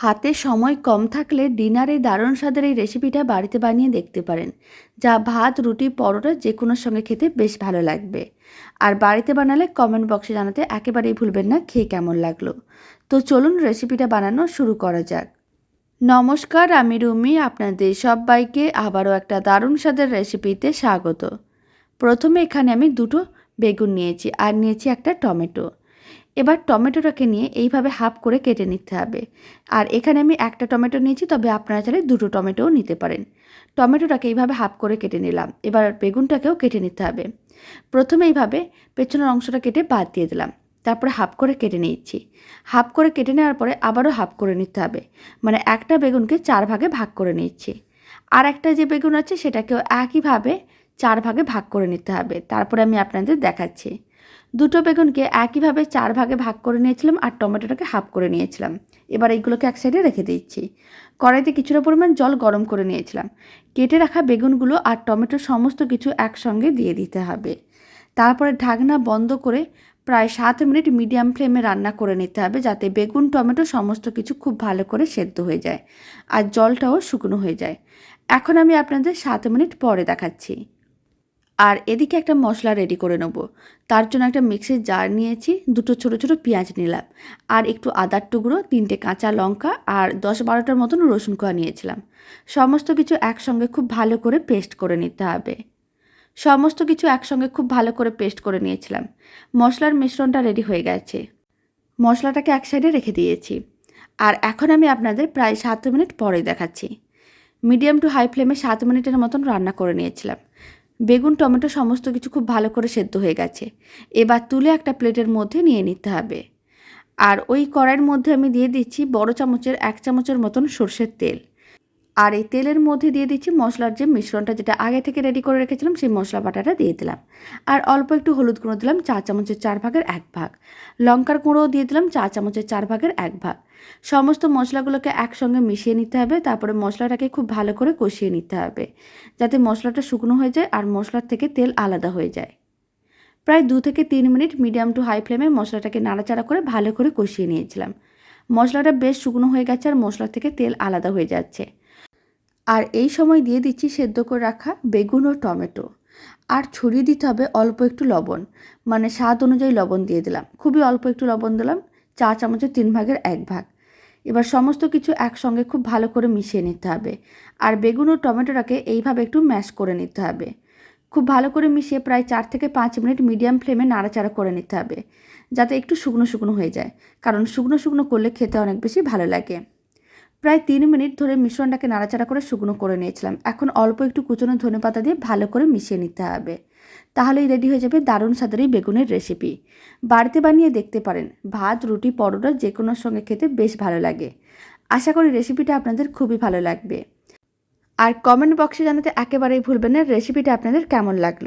হাতে সময় কম থাকলে ডিনারে দারুণ স্বাদের এই রেসিপিটা বাড়িতে বানিয়ে দেখতে পারেন, যা ভাত, রুটি, পরোটা যে কোনো সঙ্গে খেতে বেশ ভালো লাগবে। আর বাড়িতে বানালে কমেন্ট বক্সে জানাতে একেবারেই ভুলবেন না খেয়ে কেমন লাগল। তো চলুন রেসিপিটা বানানো শুরু করা যাক। নমস্কার, আমি রুমি, আপনাদের সবাইকে আবারও একটা দারুণ স্বাদের রেসিপিতে স্বাগত। প্রথমে এখানে আমি দুটো বেগুন নিয়েছি, আর নিয়েছি একটা টমেটো। এবার টমেটোটাকে নিয়ে এইভাবে হাফ করে কেটে নিতে হবে। আর এখানে আমি একটা টমেটো নিয়েছি, তবে আপনারা চাইলে দুটো টমেটোও নিতে পারেন। টমেটোটাকে এইভাবে হাফ করে কেটে নিলাম। এবার বেগুনটাকেও কেটে নিতে হবে। প্রথমে এইভাবে পেছনের অংশটা কেটে বাদ দিয়ে দিলাম। তারপরে হাফ করে কেটে নিচ্ছি হাফ করে কেটে নেওয়ার পরে আবারও হাফ করে নিতে হবে। মানে একটা বেগুনকে চার ভাগে ভাগ করে নিচ্ছি আর একটা যে বেগুন আছে, সেটাকেও একইভাবে চার ভাগে ভাগ করে নিতে হবে। তারপরে আমি আপনাদের দেখাচ্ছি। দুটো বেগুনকে একইভাবে চার ভাগে ভাগ করে নিয়েছিলাম আর টমেটোটাকে হাফ করে নিয়েছিলাম। এবার এইগুলোকে এক সাইডে রেখে দিচ্ছি। কড়াইতে কিছুটা পরিমাণ জল গরম করে নিয়েছিলাম। কেটে রাখা বেগুনগুলো আর টমেটো সমস্ত কিছু একসঙ্গে দিয়ে দিতে হবে। তারপরে ঢাকনা বন্ধ করে প্রায় সাত মিনিট মিডিয়াম ফ্লেমে রান্না করে নিতে হবে যাতে বেগুন, টমেটো সমস্ত কিছু খুব ভালো করে সেদ্ধ হয়ে যায় আর জলটাও শুকনো হয়ে যায়। এখন আমি আপনাদের সাত মিনিট পরে দেখাচ্ছি। আর এদিকে একটা মশলা রেডি করে নেব। তার জন্য একটা মিক্সির জার নিয়েছি, দুটো ছোটো ছোটো পেঁয়াজ নিলাম। আর একটু আদার টুকরো, তিনটে কাঁচা লঙ্কা আর দশ বারোটার মতন রসুন কোয়া নিয়েছিলাম। সমস্ত কিছু একসঙ্গে খুব ভালো করে পেস্ট করে নিতে হবে। সমস্ত কিছু একসঙ্গে খুব ভালো করে পেস্ট করে নিয়েছিলাম। মশলার মিশ্রণটা রেডি হয়ে গেছে। মশলাটাকে এক সাইডে রেখে দিয়েছি। আর এখন আমি আপনাদের প্রায় সাত মিনিট পরে দেখাচ্ছি। মিডিয়াম টু হাই ফ্লেমে সাত মিনিটের মতন রান্না করে নিয়েছিলাম। বেগুন, টমেটো সমস্ত কিছু খুব ভালো করে সেদ্ধ হয়ে গেছে। এবার তুলে একটা প্লেটের মধ্যে নিয়ে নিতে হবে। আর ওই কড়াইয়ের মধ্যে আমি দিয়ে দিচ্ছি বড় চামচের এক চামচের মতন সর্ষের তেল। আর এই তেলের মধ্যে দিয়ে দিচ্ছি মশলার যে মিশ্রণটা যেটা আগে থেকে রেডি করে রেখেছিলাম, সেই মশলা বাটাটা দিয়ে দিলাম। আর অল্প একটু হলুদ গুঁড়ো দিলাম, চা চামচের চার ভাগের এক ভাগ। লঙ্কার গুঁড়োও দিয়ে দিলাম, চা চামচের চার ভাগের এক ভাগ। সমস্ত মশলাগুলোকে একসঙ্গে মিশিয়ে নিতে হবে, তারপরে মশলাটাকে খুব ভালো করে কষিয়ে নিতে হবে, যাতে মশলাটা শুকনো হয়ে যায় আর মশলার থেকে তেল আলাদা হয়ে যায়। প্রায় দু থেকে তিন মিনিট মিডিয়াম টু হাই ফ্লেমে মশলাটাকে নাড়াচাড়া করে ভালো করে কষিয়ে নিয়েছিলাম। মশলাটা বেশ শুকনো হয়ে গেছে আর মশলা থেকে তেল আলাদা হয়ে যাচ্ছে। আর এই সময় দিয়ে দিচ্ছি সেদ্ধ করে রাখা বেগুন ও টমেটো। আর ছড়িয়ে দিতে হবে অল্প একটু লবণ মানে স্বাদ অনুযায়ী লবণ দিয়ে দিলাম। খুবই অল্প একটু লবণ দিলাম, চা চামচের তিন ভাগের এক ভাগ। এবার সমস্ত কিছু একসঙ্গে খুব ভালো করে মিশিয়ে নিতে হবে। আর বেগুন ও টমেটোটাকে এইভাবে একটু ম্যাশ করে নিতে হবে। খুব ভালো করে মিশিয়ে প্রায় চার থেকে পাঁচ মিনিট মিডিয়াম ফ্লেমে নাড়াচাড়া করে নিতে হবে, যাতে একটু শুকনো শুকনো হয়ে যায়। কারণ শুকনো শুকনো করলে খেতে অনেক বেশি ভালো লাগে। প্রায় তিন মিনিট ধরে মিশ্রণটাকে নাড়াচাড়া করে শুকনো করে নিয়েছিলাম। এখন অল্প একটু কুচনো ধনে পাতা দিয়ে ভালো করে মিশিয়ে নিতে হবে। তাহলেই রেডি হয়ে যাবে দারুণ স্বাদের এই বেগুনের রেসিপি বাড়িতে বানিয়ে দেখতে পারেন, ভাত, রুটি, পরোটা যে কোনোর সঙ্গে খেতে বেশ ভালো লাগে। আশা করি রেসিপিটা আপনাদের খুবই ভালো লাগবে। আর কমেন্ট বক্সে জানাতে একেবারেই ভুলবেন না রেসিপিটা আপনাদের কেমন লাগল?